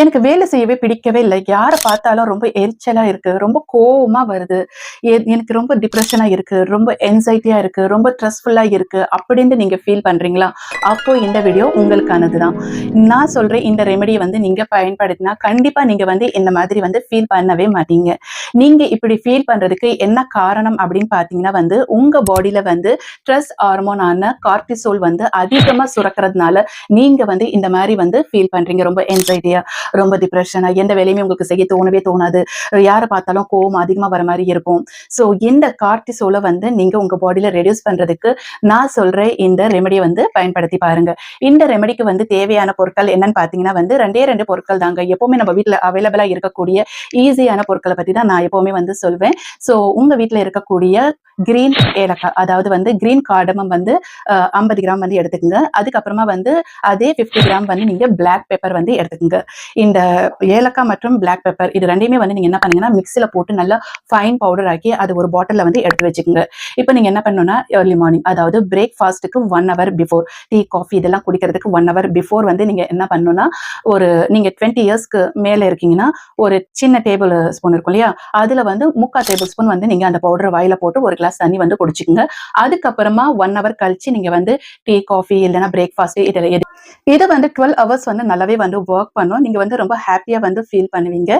எனக்கு வேலை செய்யவே பிடிக்கவே இல்லை. யாரை பார்த்தாலும் ரொம்ப எரிச்சலா இருக்கு. ரொம்ப கோவமா வருது. எனக்கு ரொம்ப டிப்ரெஷனா இருக்கு. ரொம்ப என்சைட்டியா இருக்கு. ரொம்ப ஸ்ட்ரெஸ்ஃபுல்லா இருக்கு. அப்படின்னு நீங்க ஃபீல் பண்றீங்களா? அப்போ இந்த வீடியோ உங்களுக்கானது தான் நான் சொல்றேன் இந்த ரெமெடியை வந்து நீங்க பயன்படுத்தினா கண்டிப்பா நீங்க வந்து இந்த மாதிரி வந்து ஃபீல் பண்ணவே மாட்டீங்க. நீங்க இப்படி ஃபீல் பண்றதுக்கு என்ன காரணம் அப்படின்னு பாத்தீங்கன்னா வந்து உங்க பாடியில வந்து ஸ்ட்ரெஸ் ஹார்மோனான கார்டிசோல் வந்து அதிகமா சுரக்கிறதுனால நீங்க வந்து இந்த மாதிரி வந்து ஃபீல் பண்றீங்க. ரொம்ப என்சைட்டியா ரொம்ப டிப்ரெஷனா எந்த வேலையுமே உங்களுக்கு செய்ய தோணவே தோணாது. யாரை பார்த்தாலும் கோவம் அதிகமா வர மாதிரி இருக்கும். ஸோ இந்த கார்டிசோலை வந்து நீங்க உங்க பாடியில ரெடியூஸ் பண்றதுக்கு நான் சொல்கிற இந்த ரெமெடியை வந்து பயன்படுத்தி பாருங்க. இந்த ரெமெடிக்கு வந்து தேவையான பொருட்கள் என்னன்னு பாத்தீங்கன்னா வந்து ரெண்டே ரெண்டு பொருட்கள் தாங்க. எப்பவுமே நம்ம வீட்டில் அவைலபிளா இருக்கக்கூடிய ஈஸியான பொருட்களை பத்தி தான் நான் எப்பவுமே வந்து சொல்வேன். ஸோ உங்க வீட்டில் இருக்கக்கூடிய கிரீன் ஏலக்காய் அதாவது வந்து கிரீன் கார்டமம் வந்து ஐம்பது கிராம் வந்து எடுத்துக்கோங்க. அதுக்கப்புறமா வந்து அதே 50 கிராம் வந்து நீங்க பிளாக் பெப்பர் வந்து எடுத்துக்கோங்க. இந்த ஏலக்காய் மற்றும் பிளாக் பெப்பர் இது ரெண்டையுமே வந்து நீங்க என்ன பண்ணீங்கன்னா மிக்ஸில போட்டு நல்லா ஃபைன் பவுடர் ஆக்கி அது ஒரு பாட்டில் வந்து எடுத்து வச்சுக்கோங்க. இப்போ நீங்க என்ன பண்ணணும்னா ஏர்லி மார்னிங் அதாவது பிரேக்ஃபாஸ்ட்டுக்கு one hour before tea coffee இதெல்லாம் குடிக்கிறதுக்கு ஒன் ஹவர் பிஃபோர் வந்து நீங்க என்ன பண்ணணும்னா ஒரு நீங்க டுவெண்ட்டி இயர்ஸ்க்கு மேல இருக்கீங்கன்னா ஒரு சின்ன டேபிள் ஸ்பூன் இருக்கும் இல்லையா? அதுல வந்து முக்கால் டேபிள் ஸ்பூன் வந்து நீங்க அந்த பவுடர் வாயில போட்டு ஒரு கிளாஸ் தண்ணி வந்து குடிச்சுக்கோங்க. அதுக்கப்புறமா ஒன் ஹவர் கழிச்சு நீங்க வந்து டீ காஃபி இல்லைன்னா பிரேக்ஃபாஸ்ட் இதில் இது வந்து டுவெல் ஹவர்ஸ் வந்து நல்லாவே வந்து ஒர்க் பண்ணும். வந்து ரொம்ப ஹாப்பியா வந்து ஃபீல் பண்ணுவீங்க.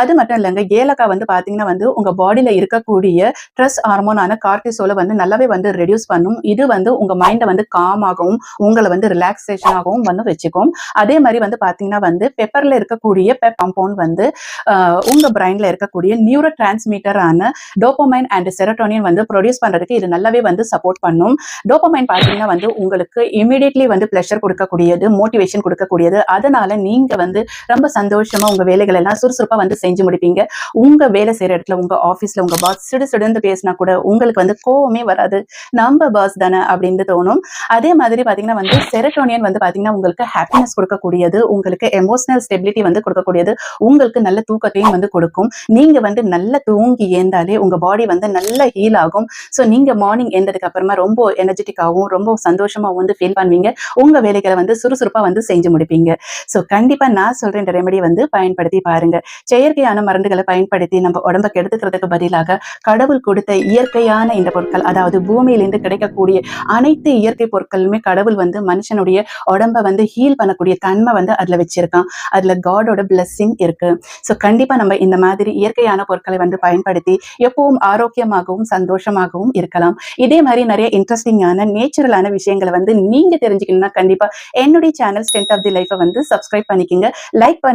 அது மட்டும் இல்லைங்க ஏலக்காய் வந்து பாத்தீங்கன்னா வந்து உங்க பாடியில இருக்கக்கூடிய ஸ்ட்ரெஸ் ஹார்மோனான கார்டிசோலை வந்து நல்லாவே வந்து ரெடியூஸ் பண்ணும். இது வந்து உங்க மைண்டை வந்து காம் ஆகவும் உங்களை வந்து ரிலாக்ஸேஷன் ஆகவும் வந்து வச்சுக்கும். அதே மாதிரி வந்து பாத்தீங்கன்னா வந்து பெப்பர்ல இருக்கக்கூடிய பெப் காம்பவுண்ட் வந்து ஆஹ், உங்க பிரைன்ல இருக்கக்கூடிய நியூரோ டிரான்ஸ்மீட்டரான டோபமைன் அண்ட் செரட்டோனியன் வந்து ப்ரொடியூஸ் பண்றதுக்கு இது நல்லாவே வந்து சப்போர்ட் பண்ணும். டோபமைன் பாத்தீங்கன்னா வந்து உங்களுக்கு இமீடியட்லி வந்து ப்ளஷர் கொடுக்கக்கூடியது மோட்டிவேஷன் கொடுக்கக்கூடியது. அதனால நீங்க வந்து ரொம்ப சந்தோஷமா உங்க வேலைகள் எல்லாம் சுறுசுறுப்பா வந்து செஞ்சு முடிப்பீங்க. உங்க வேலை செய்யற இடத்துல உங்க ஆபீஸ்ல உங்க பாஸ் சிடு சிடுந்து பேசினா கூட உங்களுக்கு வந்து கோவமே வராது. நம்ம பாஸ் தானே அப்படின்னு தோணும். அதே மாதிரி பாத்தீங்கன்னா வந்து செரட்டோனியன் வந்து பாத்தீங்கன்னா உங்களுக்கு ஹாப்பினஸ் கொடுக்கக்கூடியது உங்களுக்கு எமோஷனல் ஸ்டெபிலிட்டி வந்து கொடுக்கக்கூடியது உங்களுக்கு நல்ல தூக்கத்தையும் வந்து கொடுக்கும். நீங்க வந்து நல்ல தூங்கி ஏந்தாலே உங்க பாடி வந்து நல்ல ஹீல் ஆகும். ஸோ நீங்க மார்னிங் ஏந்ததுக்கு அப்புறமா ரொம்ப எனர்ஜெட்டிக்காகவும் ரொம்ப சந்தோஷமாகவும் வந்து ஃபீல் பண்ணுவீங்க. உங்க வேலைகளை வந்து சுறுசுறுப்பா வந்து செஞ்சு முடிப்பீங்க. ஸோ கண்டிப்பா நான் சொல்ற இந்த ரெமெடி வந்து பயன்படுத்தி பாருங்க. செயற்கையான மருந்துகளை பயன்படுத்தி நம்ம உடம்ப கெடுத்துக்கிறதுக்கு பதிலாக கடவுள் கொடுத்த இயற்கையான இந்த பொருட்கள் அதாவது பூமியிலிருந்து கிடைக்கக்கூடிய அனைத்து இயற்கை பொருட்களுமே கடவுள் வந்து மனுஷனுடைய உடம்ப வந்து ஹீல் பண்ணக்கூடிய தன்மை வந்து அதுல வச்சிருக்கான். அதுல காடோட blessing இருக்கு. ஸோ கண்டிப்பா நம்ம இந்த மாதிரி இயற்கையான பொருட்களை வந்து பயன்படுத்தி எப்பவும் ஆரோக்கியமாகவும் சந்தோஷமாகவும் இருக்கலாம். இதே மாதிரி நிறைய இன்ட்ரெஸ்டிங்கான நேச்சுரலான விஷயங்களை வந்து நீங்க தெரிஞ்சுக்கணும்னா கண்டிப்பா என்னுடைய சேனல் ஸ்ட்ரென்த் ஆஃப் தி லைஃபை வந்து சப்ஸ்கிரைப் பண்ணிக்கோங்க. லைக் பண்ணுங்க